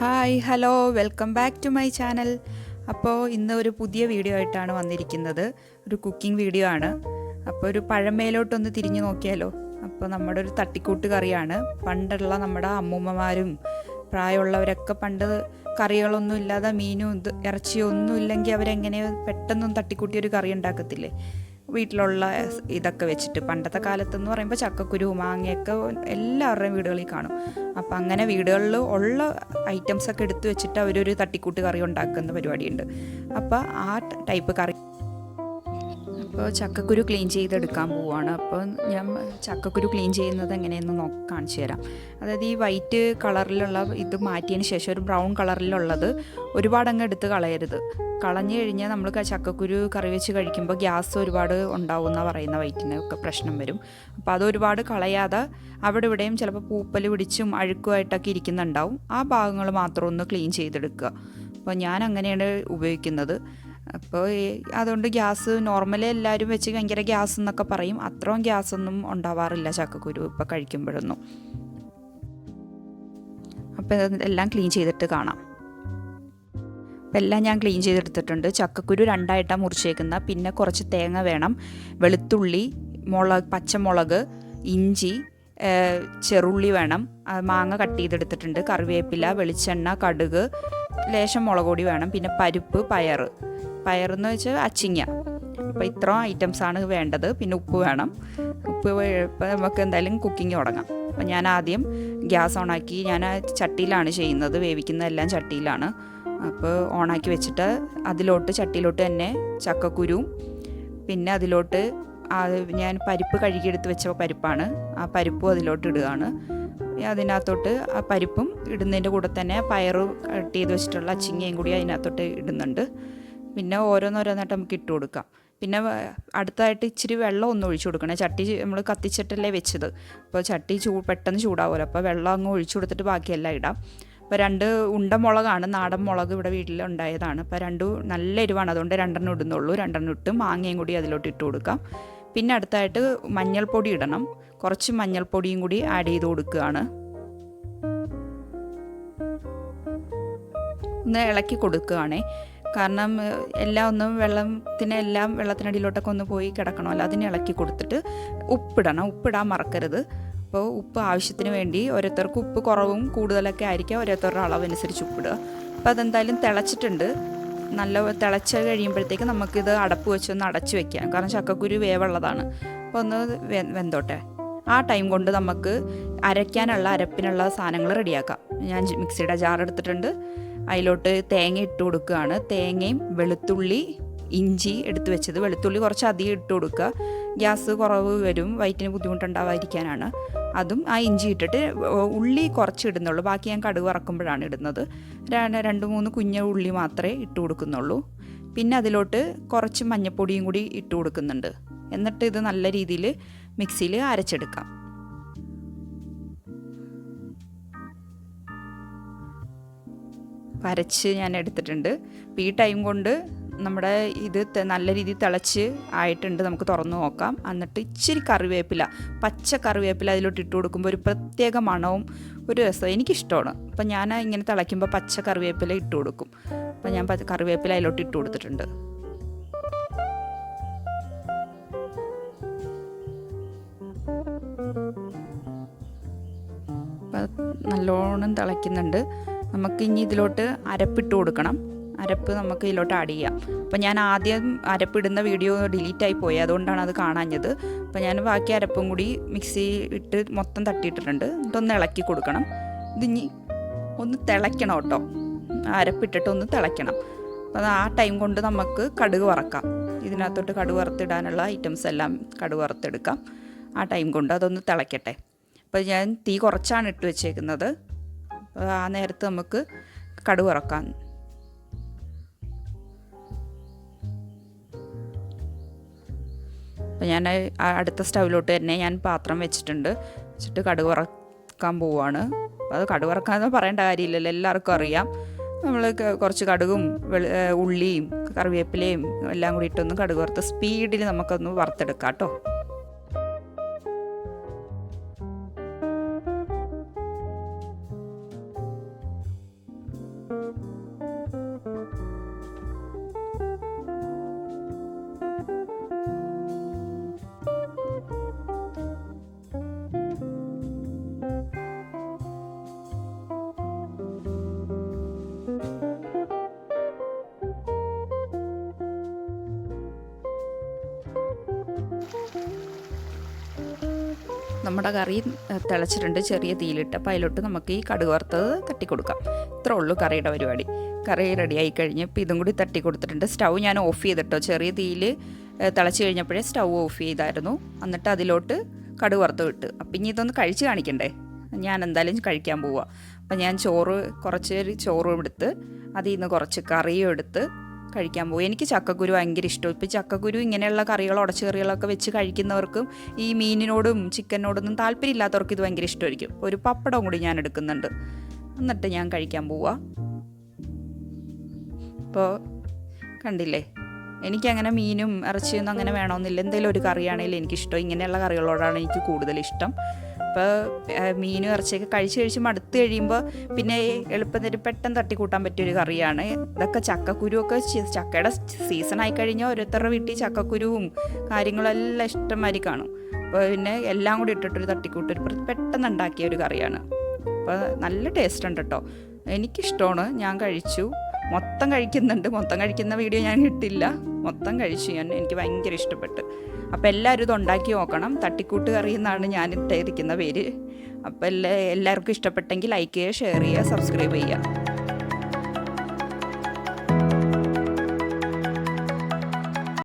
Hi hello welcome back to my channel. അപ്പോൾ ഇന്ന് ഒരു പുതിയ വീഡിയോ ആയിട്ടാണ് വന്നിരിക്കുന്നത്. ഒരു കുക്കിംഗ് വീഡിയോ ആണ്. അപ്പോൾ ഒരു പഴമയിലോട്ടൊന്ന് തിരിഞ്ഞു നോക്കിയാലോ? അപ്പോൾ നമ്മുടെ ഒരു തട്ടിക്കൂട്ട് കറിയാണ്. പണ്ടുള്ള നമ്മുടെ അമ്മൂമ്മമാരും പ്രായമുള്ളവരൊക്കെ പണ്ട് കറികളൊന്നും ഇല്ലാതെ മീനും ഇത് ഇറച്ചിയോ ഒന്നും ഇല്ലെങ്കിൽ അവരെങ്ങനെ പെട്ടെന്നൊന്നും തട്ടിക്കൂട്ടി ഒരു കറി ഉണ്ടാക്കത്തില്ലേ? വീട്ടിലുള്ള ഇതൊക്കെ വെച്ചിട്ട് പണ്ടത്തെ കാലത്തെന്ന് പറയുമ്പോൾ ചക്കക്കുരു മാങ്ങയൊക്കെ എല്ലാവരുടെയും വീടുകളിൽ കാണും. അപ്പം അങ്ങനെ വീടുകളിൽ ഉള്ള ഐറ്റംസൊക്കെ എടുത്തു വെച്ചിട്ട് അവരൊരു തട്ടിക്കൂട്ട് കറി ഉണ്ടാക്കുന്ന പരിപാടിയുണ്ട്. അപ്പോൾ ആ ടൈപ്പ് കറി അപ്പോൾ ചക്കക്കുരു ക്ലീൻ ചെയ്തെടുക്കാൻ പോവുകയാണ് അപ്പോൾ ഞാൻ ചക്കക്കുരു ക്ലീൻ ചെയ്യുന്നത് എങ്ങനെയെന്ന് നോ കാണിച്ചു തരാം. അതായത് ഈ വൈറ്റ് കളറിലുള്ള ഇത് മാറ്റിയതിന് ശേഷം ഒരു ബ്രൗൺ കളറിലുള്ളത് ഒരുപാട് അങ്ങ് എടുത്ത് കളയരുത്. കളഞ്ഞു കഴിഞ്ഞാൽ നമ്മൾ ചക്കക്കുരു കറി വെച്ച് കഴിക്കുമ്പോൾ ഗ്യാസ് ഒരുപാട് ഉണ്ടാവും എന്നാണ് പറയുന്ന വയറ്റിനൊക്കെ പ്രശ്നം വരും. അപ്പോൾ അത് ഒരുപാട് കളയാതെ അവിടെ ഇവിടെയും ചിലപ്പോൾ പൂപ്പൽ പിടിച്ചും അഴുക്കുമായിട്ടൊക്കെ ഇരിക്കുന്നുണ്ടാവും. ആ ഭാഗങ്ങൾ മാത്രം ഒന്ന് ക്ലീൻ ചെയ്തെടുക്കുക. അപ്പോൾ ഞാൻ അങ്ങനെയാണ് ഉപയോഗിക്കുന്നത്. അപ്പോൾ അതുകൊണ്ട് ഗ്യാസ് നോർമലി എല്ലാവരും വെച്ച് ഭയങ്കര ഗ്യാസ് എന്നൊക്കെ പറയും. അത്രയും ഗ്യാസൊന്നും ഉണ്ടാവാറില്ല ചക്കക്കുരു ഇപ്പോൾ കഴിക്കുമ്പോഴൊന്നും. അപ്പോൾ എല്ലാം ക്ലീൻ ചെയ്തിട്ട് കാണാം. അപ്പം എല്ലാം ഞാൻ ക്ലീൻ ചെയ്തെടുത്തിട്ടുണ്ട്. ചക്കക്കുരു രണ്ടായിട്ടാണ് മുറിച്ചേക്കുന്ന. പിന്നെ കുറച്ച് തേങ്ങ വേണം. വെളുത്തുള്ളി മുളക് പച്ചമുളക് ഇഞ്ചി ചെറുള്ളി വേണം. മാങ്ങ കട്ട് ചെയ്തെടുത്തിട്ടുണ്ട്. കറിവേപ്പില വെളിച്ചെണ്ണ കടുക് ലേശം മുളക് പൊടി വേണം. പിന്നെ പരിപ്പ് പയർ പയറെന്ന് വെച്ചാൽ അച്ചിങ്ങ. അപ്പോൾ ഐറ്റംസ് ആണ് വേണ്ടത്. പിന്നെ ഉപ്പ് വേണം. ഉപ്പ് ഇപ്പം നമുക്ക് എന്തായാലും കുക്കിംഗ് തുടങ്ങാം. അപ്പം ഞാൻ ആദ്യം ഗ്യാസ് ഓണാക്കി ഞാൻ ചട്ടിയിലാണ് ചെയ്യുന്നത്. വേവിക്കുന്നതെല്ലാം ചട്ടിയിലാണ്. അപ്പോൾ ഓണാക്കി വെച്ചിട്ട് അതിലോട്ട് ചട്ടിയിലോട്ട് തന്നെ ചക്കക്കുരുവും പിന്നെ അതിലോട്ട് ഞാൻ പരിപ്പ് കഴുകിയെടുത്ത് വെച്ച പരിപ്പാണ്. ആ പരിപ്പും അതിലോട്ട് ഇടുകയാണ്. അതിനകത്തോട്ട് ആ പരിപ്പും ഇടുന്നതിന്റെ കൂടെ തന്നെ പയറ് കട്ട് ചെയ്ത് വെച്ചിട്ടുള്ള അച്ചിങ്ങയും കൂടി അതിനകത്തോട്ട് ഇടുന്നുണ്ട്. പിന്നെ ഓരോന്നോരോന്നായിട്ട് നമുക്ക് ഇട്ട് കൊടുക്കാം. പിന്നെ അടുത്തായിട്ട് ഇച്ചിരി വെള്ളം ഒന്ന് ഒഴിച്ചു കൊടുക്കണം. ചട്ടി നമ്മൾ കത്തിച്ചിട്ടല്ലേ വെച്ചത്. അപ്പോൾ ചട്ടി ചൂ പെട്ടെന്ന് ചൂടാവുമല്ലോ അപ്പോൾ വെള്ളം അങ്ങ് ഒഴിച്ചു കൊടുത്തിട്ട് ബാക്കിയെല്ലാം ഇടാം. അപ്പോൾ രണ്ട് ഉണ്ട മുളകാണ്. നാടൻ മുളക് ഇവിടെ വീട്ടിൽ ഉണ്ടായതാണ്. അപ്പോൾ രണ്ട് നല്ല എരിവാണ്. അതുകൊണ്ട് രണ്ടെണ്ണം ഇടുന്നുള്ളൂ. രണ്ടെണ്ണം ഇട്ട് മാങ്ങയും കൂടി അതിലോട്ട് ഇട്ട് കൊടുക്കാം. പിന്നെ അടുത്തായിട്ട് മഞ്ഞൾപ്പൊടി ഇടണം. കുറച്ച് മഞ്ഞൾപ്പൊടിയും കൂടി ആഡ് ചെയ്ത് കൊടുക്കുകയാണ്. ഒന്ന് ഇളക്കി കൊടുക്കുകയാണേ. കാരണം എല്ലാം ഒന്നും വെള്ളത്തിന് എല്ലാം വെള്ളത്തിനടിയിലോട്ടൊക്കെ ഒന്ന് പോയി കിടക്കണമല്ലോ അതിന് ഇളക്കി കൊടുത്തിട്ട് ഉപ്പിടണം. ഉപ്പിടാൻ മറക്കരുത്. അപ്പോൾ ഉപ്പ് ആവശ്യത്തിന് വേണ്ടി ഓരോരുത്തർക്ക് ഉപ്പ് കുറവും കൂടുതലൊക്കെ ആയിരിക്കും ഓരോരുത്തരുടെ അളവനുസരിച്ച് ഉപ്പിടുക. അപ്പോൾ അതെന്തായാലും തിളച്ചിട്ടുണ്ട്. നല്ല തിളച്ച് കഴിയുമ്പോഴത്തേക്ക് നമുക്കിത് അടപ്പ് വെച്ചൊന്ന് അടച്ചു വെക്കാം. കാരണം ചക്കക്കുരു വേവുള്ളതാണ്. അപ്പോൾ ഒന്ന് വെന്തോട്ടെ. ആ ടൈം കൊണ്ട് നമുക്ക് അരയ്ക്കാനുള്ള അരപ്പിനുള്ള സാധനങ്ങൾ റെഡിയാക്കാം. ഞാൻ മിക്സിയുടെ ജാർ എടുത്തിട്ടുണ്ട്. അതിലോട്ട് തേങ്ങ ഇട്ട് കൊടുക്കുകയാണ്. തേങ്ങയും വെളുത്തുള്ളി ഇഞ്ചി എടുത്ത് വെച്ചത്. വെളുത്തുള്ളി കുറച്ച് അധികം ഇട്ട് കൊടുക്കുക. ഗ്യാസ് കുറവ് വരും വയറ്റിന് ബുദ്ധിമുട്ടുണ്ടാവാതിരിക്കാനാണ്. അതും ആ ഇഞ്ചി ഇട്ടിട്ട് ഉള്ളി കുറച്ച് ഇടുന്നുള്ളൂ. ബാക്കി ഞാൻ കടുക് വറക്കുമ്പോഴാണ് ഇടുന്നത്. രണ്ട് മൂന്ന് കുഞ്ഞ ഉള്ളി മാത്രമേ ഇട്ട് കൊടുക്കുന്നുള്ളൂ. പിന്നെ അതിലോട്ട് കുറച്ച് മഞ്ഞപ്പൊടിയും കൂടി ഇട്ട് കൊടുക്കുന്നുണ്ട്. എന്നിട്ട് ഇത് നല്ല രീതിയിൽ മിക്സിയിൽ അരച്ചെടുക്കാം. അരച്ച് ഞാൻ എടുത്തിട്ടുണ്ട്. ഈ ടൈം കൊണ്ട് നമ്മുടെ ഇത് നല്ല രീതിയിൽ തിളച്ച് ആയിട്ടുണ്ട്. നമുക്ക് തുറന്നു നോക്കാം. എന്നിട്ട് ഇച്ചിരി കറിവേപ്പില പച്ച കറിവേപ്പില അതിലോട്ട് ഇട്ട് കൊടുക്കുമ്പോൾ ഒരു പ്രത്യേക മണവും ഒരു രസവും എനിക്കിഷ്ടമാണ്. അപ്പം ഞാൻ ഇങ്ങനെ തിളയ്ക്കുമ്പോൾ പച്ച കറിവേപ്പില ഇട്ട് കൊടുക്കും. അപ്പം ഞാൻ കറിവേപ്പില അതിലോട്ട് ഇട്ട് കൊടുത്തിട്ടുണ്ട്. നല്ലോണം തിളയ്ക്കുന്നുണ്ട്. നമുക്ക് ഇനി ഇതിലോട്ട് അരപ്പിട്ട് കൊടുക്കണം. അരപ്പ് നമുക്ക് ഇതിലോട്ട് ആഡ് ചെയ്യാം. അപ്പോൾ ഞാൻ ആദ്യം അരപ്പിടുന്ന വീഡിയോ ഡിലീറ്റ് ആയി പോയി. അതുകൊണ്ടാണ് അത് കാണാഞ്ഞത്. അപ്പോൾ ഞാൻ ബാക്കി അരപ്പും കൂടി മിക്സി ഇട്ട് മൊത്തം തട്ടിയിട്ടിട്ടുണ്ട്. എന്നിട്ടൊന്ന് ഇളക്കി കൊടുക്കണം. ഇതിനി ഒന്ന് തിളയ്ക്കണം കേട്ടോ. അരപ്പിട്ടിട്ട് ഒന്ന് തിളയ്ക്കണം. അപ്പോൾ ആ ടൈം കൊണ്ട് നമുക്ക് കടുക് വറക്കാം. ഇതിനകത്തോട്ട് കടുക് വറുത്തിടാനുള്ള ഐറ്റംസ് എല്ലാം കടുക് വറുത്തെടുക്കാം. ആ ടൈം കൊണ്ട് അതൊന്ന് തിളയ്ക്കട്ടെ. അപ്പോൾ ഞാൻ തീ കുറച്ചാണ് ഇട്ട് വെച്ചേക്കുന്നത്. ആ നേരത്ത് നമുക്ക് കടുക് വറക്കാം. അപ്പം ഞാൻ അടുത്ത സ്റ്റൗവിലോട്ട് തന്നെ ഞാൻ പാത്രം വെച്ചിട്ടുണ്ട്. വെച്ചിട്ട് കടുക് പോവാണ്. അത് കടുക് എന്ന് പറയേണ്ട കാര്യമില്ലല്ലോ എല്ലാവർക്കും അറിയാം. നമ്മൾ കുറച്ച് കടുകും ഉള്ളിയും കറിവേപ്പിലയും എല്ലാം കൂടി ഇട്ടൊന്ന് കടുക് വറുത്ത് സ്പീഡിൽ നമുക്കൊന്ന് വറുത്തെടുക്കാം കേട്ടോ. നമ്മുടെ കറി തിളച്ചിട്ടുണ്ട് ചെറിയ തീയിലിട്ട്. അപ്പോൾ അതിലോട്ട് നമുക്ക് ഈ കടുക് വറുത്തത് തട്ടി കൊടുക്കാം ഇത്രേ ഉള്ളൂ കറിയുടെ പരിപാടി. കറി റെഡിയായി കഴിഞ്ഞ് ഇപ്പോൾ ഇതും കൂടി തട്ടി കൊടുത്തിട്ടുണ്ട് സ്റ്റൗ ഞാൻ ഓഫ് ചെയ്തിട്ടോ? ചെറിയ തീയിൽ തിളച്ച് കഴിഞ്ഞപ്പോഴേ സ്റ്റൗ ഓഫ് ചെയ്തായിരുന്നു. എന്നിട്ട് അതിലോട്ട് കടുക് വറുത്ത് വിട്ട് അപ്പം ഇനി ഇതൊന്ന് കഴിച്ച് കാണിക്കണ്ടേ? ഞാൻ എന്തായാലും കഴിക്കാൻ പോവുക അപ്പം ഞാൻ ചോറ് കുറച്ച് ചോറും എടുത്ത് അതിൽ നിന്ന് കുറച്ച് കറിയും എടുത്ത് കഴിക്കാൻ പോകും. എനിക്ക് ചക്കക്കുരു ഭയങ്കര ഇഷ്ടം. ഇപ്പോൾ ചക്കക്കുരു ഇങ്ങനെയുള്ള കറികൾ ഉടച്ച കറികളൊക്കെ വെച്ച് കഴിക്കുന്നവർക്കും ഈ മീനിനോടും ചിക്കനോടൊന്നും താല്പര്യമില്ലാത്തവർക്ക് ഇത് ഭയങ്കര ഇഷ്ടമായിരിക്കും. ഒരു പപ്പടം കൂടി ഞാൻ എടുക്കുന്നുണ്ട്. എന്നിട്ട് ഞാൻ കഴിക്കാൻ പോവാ. ഇപ്പോൾ കണ്ടില്ലേ? എനിക്കങ്ങനെ മീനും ഇറച്ചിയൊന്നും അങ്ങനെ വേണമെന്നില്ല. എന്തെങ്കിലും ഒരു കറിയാണെങ്കിലും എനിക്കിഷ്ടം. ഇങ്ങനെയുള്ള കറികളോടാണ് എനിക്ക് കൂടുതൽ ഇഷ്ടം അപ്പോൾ മീനും ഇറച്ചിയൊക്കെ കഴിച്ച് കഴിച്ച് മടുത്ത് കഴിയുമ്പോൾ പിന്നെ എളുപ്പത്തിൽ പെട്ടെന്ന് തട്ടിക്കൂട്ടാൻ പറ്റിയൊരു കറിയാണ്. ഇതൊക്കെ ചക്കക്കുരുവൊക്കെ ചക്കയുടെ സീസൺ ആയി കഴിഞ്ഞാൽ ഓരോരുത്തരുടെ വീട്ടിൽ ചക്കക്കുരുവും കാര്യങ്ങളെല്ലാം ഇഷ്ടംമാതിരി കാണും. അപ്പോൾ പിന്നെ എല്ലാം കൂടി ഇട്ടിട്ടൊരു തട്ടിക്കൂട്ട് ഒരു പെട്ടെന്ന് ഉണ്ടാക്കിയ ഒരു കറിയാണ്. അപ്പോൾ നല്ല ടേസ്റ്റ് ഉണ്ട് കേട്ടോ എനിക്കിഷ്ടമാണ്. ഞാൻ കഴിച്ചു. മൊത്തം കഴിക്കുന്നുണ്ട്. മൊത്തം കഴിക്കുന്ന വീഡിയോ ഞാൻ ഇട്ടില്ല. മൊത്തം കഴിച്ചു ഞാൻ എനിക്ക് ഭയങ്കര ഇഷ്ടപ്പെട്ട്. അപ്പോൾ എല്ലാവരും ഇത് ഉണ്ടാക്കി നോക്കണം. തട്ടിക്കൂട്ട് കറി എന്നാണ് ഞാൻ ഇട്ടിരിക്കുന്ന പേര്. അപ്പോൾ എല്ലാ എല്ലാവർക്കും ഇഷ്ടപ്പെട്ടെങ്കിൽ ലൈക്ക് ചെയ്യുക ഷെയർ ചെയ്യുക സബ്സ്ക്രൈബ് ചെയ്യുക.